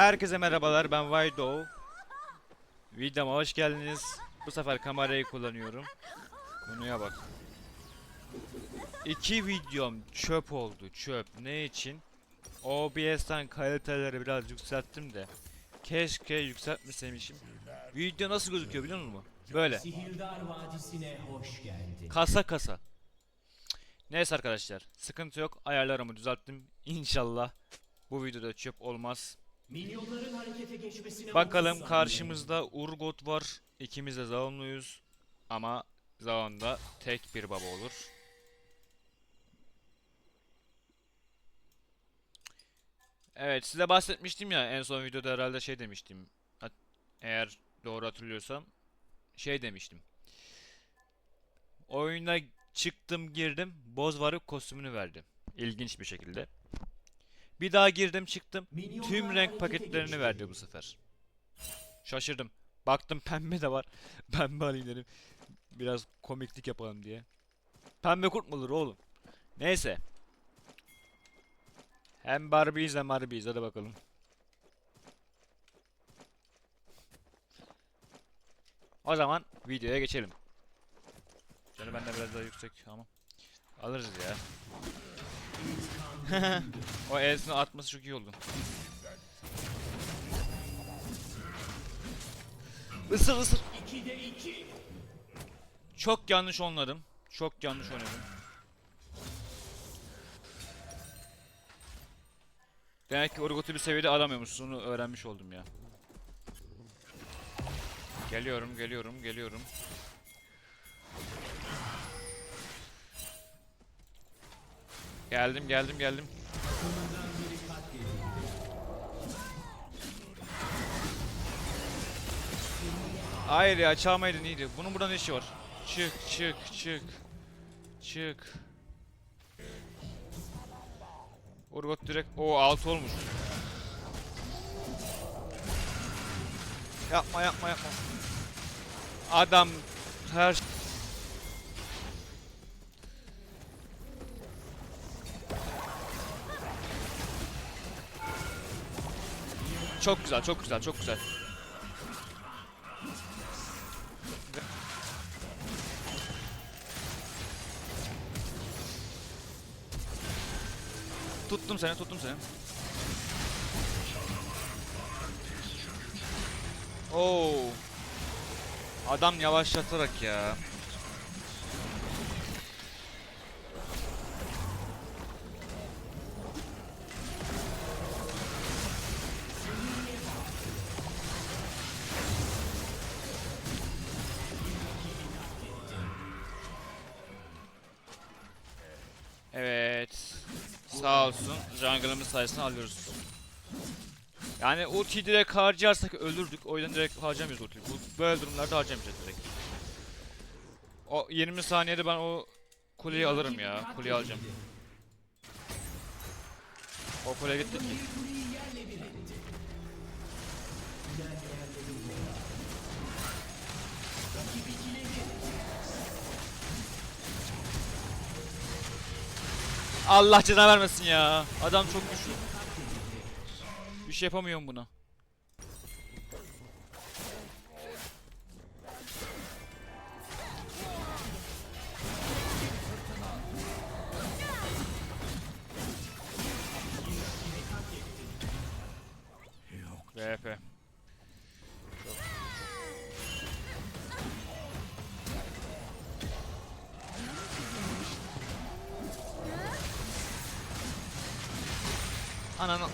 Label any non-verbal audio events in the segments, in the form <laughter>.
Herkese merhabalar ben Vaydo. Videoma hoş geldiniz. Bu sefer kamerayı kullanıyorum. Konuya bak. İki videom çöp oldu çöp. Ne için? OBS'ten kaliteleri biraz yükselttim de. Keşke yükseltmeseymişim. Video nasıl gözüküyor biliyor musun? Böyle. Sihirdar Vadisi'ne hoş geldin. Kasa kasa. Neyse arkadaşlar. Sıkıntı yok. Ayarlarımı düzelttim. İnşallah bu videoda çöp olmaz. Milyonların harekete geçmesine Bakalım 30 saniye. karşımızda Urgot var. İkimiz de Zaunluyuz. Ama Zaun'da tek bir baba olur. Evet size bahsetmiştim ya en son videoda herhalde şey demiştim. Eğer doğru hatırlıyorsam şey demiştim. Oyuna çıktım girdim Bozvarık kostümünü verdi. İlginç bir şekilde. Bir daha girdim çıktım. Tüm renk paketlerini verdi bu sefer. Şaşırdım. Baktım <laughs> pembe de var. Pembe alayım dedim. Biraz komiklik yapalım diye. Pembe kurt mu olur oğlum? Neyse. Hem Barbie'yiz hem Barbie'yiz. Hadi bakalım. O zaman videoya geçelim. Şöyle ben de biraz daha yüksek ama. Alırız ya. <laughs> o E'sini atması çok iyi oldu. Isır ısır. 2'de 2. Çok yanlış oynadım. Çok yanlış oynadım. Demek ki Urgot'u bir seviyede alamıyormuşuz. Onu öğrenmiş oldum ya. Geliyorum, geliyorum, geliyorum. Geldim, geldim, geldim. Hayır ya çağmaydın iyiydi. Bunun burada ne işi var? Çık çık çık. Çık. Urgot direkt o altı olmuş. Yapma yapma yapma. Adam her Çok güzel, çok güzel, çok güzel. Tuttum seni, tuttum seni. Oo. Adam yavaşlatarak ya. Sağ olsun. Jungle'ımız sayesinde alıyoruz. Yani ultiyi direkt harcarsak ölürdük. O yüzden direkt harcamıyoruz ultiyi. Bu böyle durumlarda harcamayacağız direkt. O 20 saniyede ben o kuleyi alırım ya. Kuleyi alacağım. O kule gitti ki. Allah ceza vermesin ya. Adam çok güçlü. Bir şey yapamıyorum buna. VP. Ananı.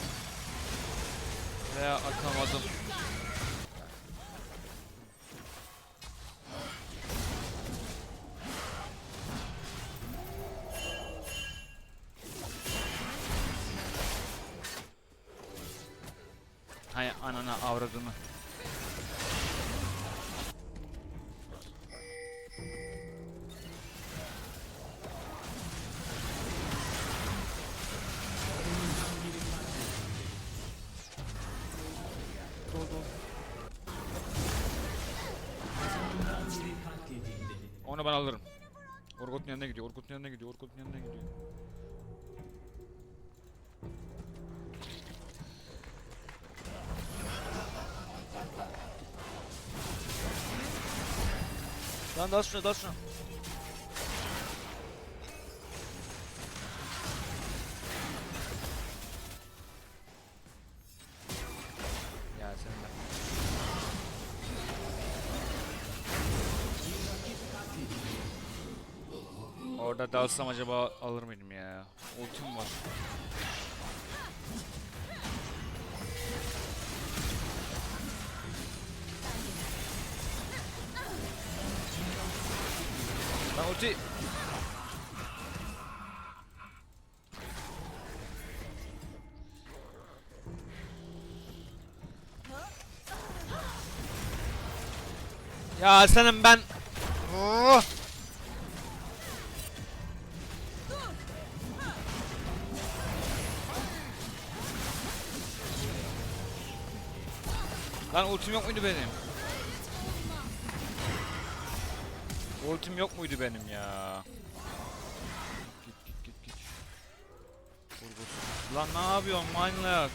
Veya atamadım. Hay anana avradını. Onu ben alırım. Orkut'un yanına gidiyor, Orkut'un yanına gidiyor, Orkut'un yanına gidiyor. Lan dal şuna, dal şuna. Orada dalsam acaba alır mıydım ya? Ultim var. Lan ulti Ya senin ben Oh! Lan ultim yok muydu benim? Ultim yok muydu benim ya? Git git git git. Lan ne yapıyorsun manyak?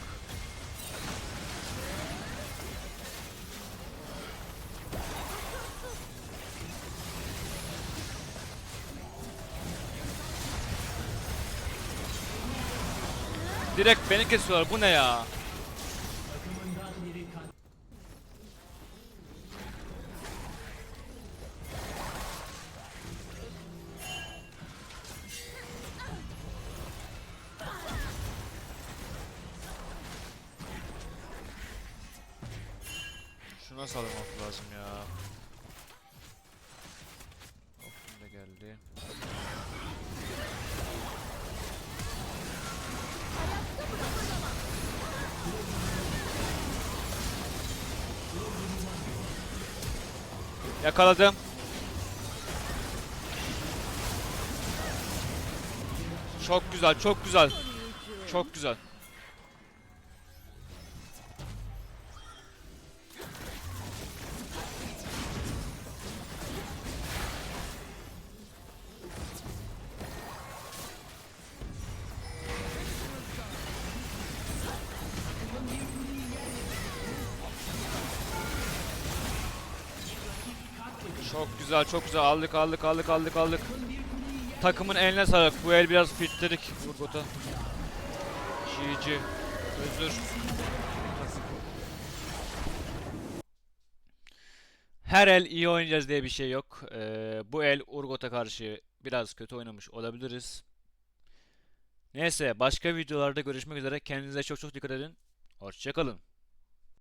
Direkt beni kesiyorlar. Bu ne ya? Şuna saldırmak lazım ya. Optim de geldi. Yakaladım. Çok güzel, çok güzel. Çok güzel. Çok güzel, çok güzel. Aldık, aldık, aldık, aldık, aldık. Takımın eline sağlık. Bu el biraz fitledik Urgot'a. GG. Özür. Her el iyi oynayacağız diye bir şey yok. Ee, bu el Urgot'a karşı biraz kötü oynamış olabiliriz. Neyse başka videolarda görüşmek üzere. Kendinize çok çok dikkat edin. Hoşçakalın.